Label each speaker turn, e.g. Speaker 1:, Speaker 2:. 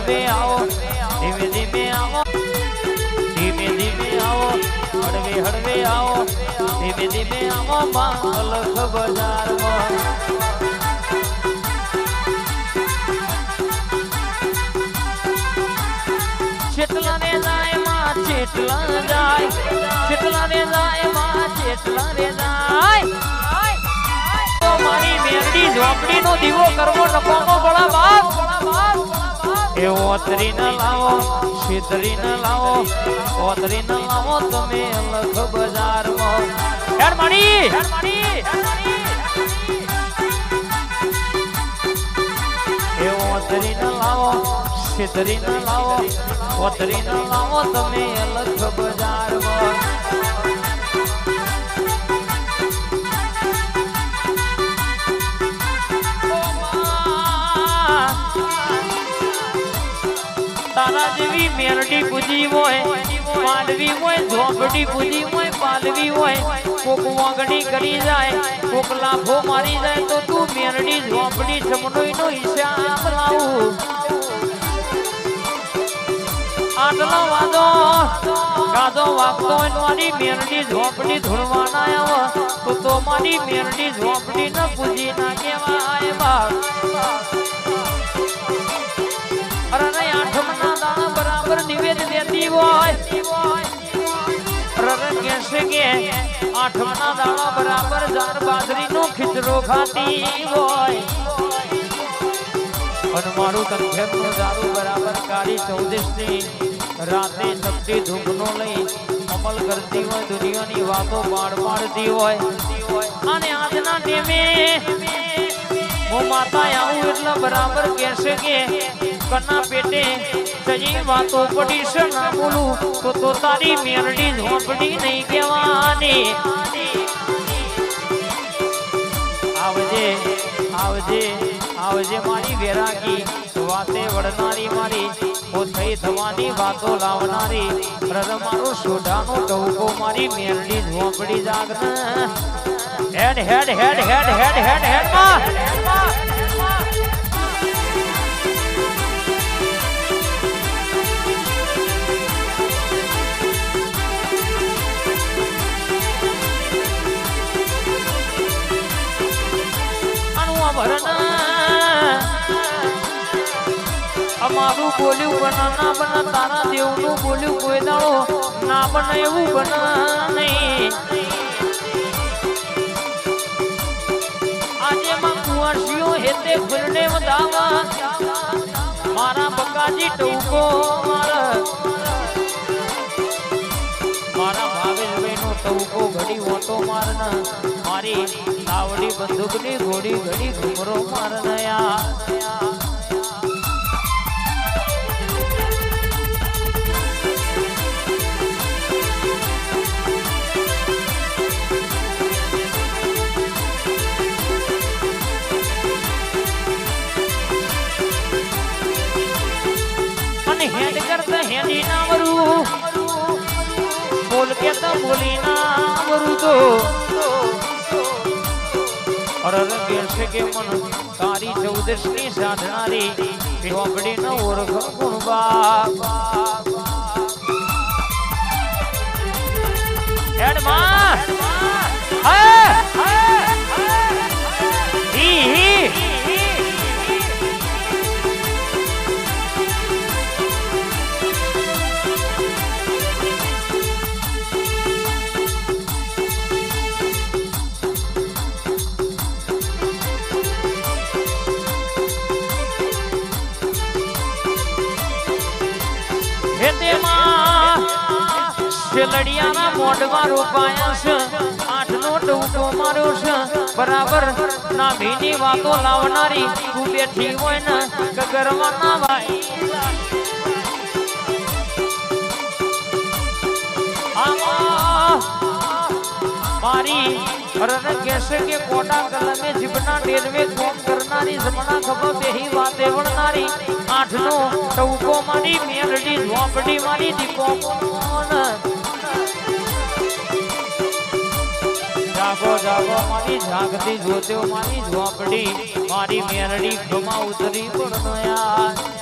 Speaker 1: હળવે આવો, ધીમે ધીમે આવો. ધીમે ધીમે આવો, હળવે હળવે આવો. ધીમે ધીમે આવો માલખ બજારમાં ચેટલા ને જાય જાય ચેટલા ને જાય માં ઝોપડી નો દીવો કરવો, નફાનો બળા બાપ. એ ઓતરી ન લાવો શીતરી ન લાવો ઓતરી ન લાવો, તમે લખ બજારમાં હેડ માડી હેડ માડી એ ઓતરી ન લાવો શીતરી ન લાવો ઓતરી ન લાવો, તમે લખ તારા જેવી મેરડી પૂજી હોય માલવી હોય, ઝોપડી પૂજી હોય, પાલવી હોય, કોક વાગણી કરી જાય, કોક લાભો મારી જાય, તો તું મેરડી, ઝોંપડી છમડોઈ નો હિસાબ લાવું. આટલો વાદો ગાદો વાગતો હોય મારી મેરડી, ઝોપડી ધૂળવાના આવો, તો તો મારી મેરડી ઝોંપડી ન પૂજી ના બાપ. અરે હોય. આઠમના દાણા બરાબર જાર બાજરીનો ખીચડો ખાતી હોય. અને મારું કંઠેરનું દારૂ બરાબર કાળી ચૌદશની રાતે શક્તિ ધૂપનો લઈ અમલ કરતી હોય, દુનિયાની વાતો માડ પાડતી હોય. અને આજના ટેમે હું માતા આવું એટલે બરાબર કહેશે કે કના પેટે જઈ વાતો પડી છે ના બોલું, તો તો તારી મેરડી ઝોપડી નહીં કહેવાની. આવજે આવજે આવજે મારી વેરાગી, વાતે વડનારી મારી થઈ થવાની વાતો લાવનારી. રદ મારો સોઢાનો ટહુકો મારી મેરડી ઝોપડી જાગના હેડ હેડ હેડ હેડ હેડ હેડ હેડમાં અમારું બોલ્યું બના ના બના તારા દેવનું બોલ્યું કોઈ દાડો. ના બને એવું બના નહીં. આજે માં કુંવરજીઓ હેતે ફૂલને વધાવા. મારા બકાજી ટૂંકો મારા. ઘડી ઓટો મારન. મારી આવડી બંદૂકની ઘોડી ઘડી ઘુમરો મારનયા હેડ કરતા હેડી ના બોલ કે બોલી ના મરું તો અરર કહેશે કે મન તારી ચૌદશની સાધનારી ચોપડી ન ઓળખ ગુણ બાપ શેલડિયાના મોઢમાં રોપાયા છે. આઠનો ટૂંકો મારો છે. બરાબર. ના, ભીની વાતો લાવનારી તું બેઠી હોય ને કગરમાં ના ભાઈ મારી રન કહેશે કે કોટા કલમે જીભના ડેરવે કોમ કરનારી જમણા ખભા બેહી વાતે વણનારી આઠનો ટૌકો મારી મેલડી ઝોપડી મારી દીકો જાગો જાગો મારી જાગતી જોતો મારી ઝોપડી મારી મેરડી ગમા ઉતરી પણ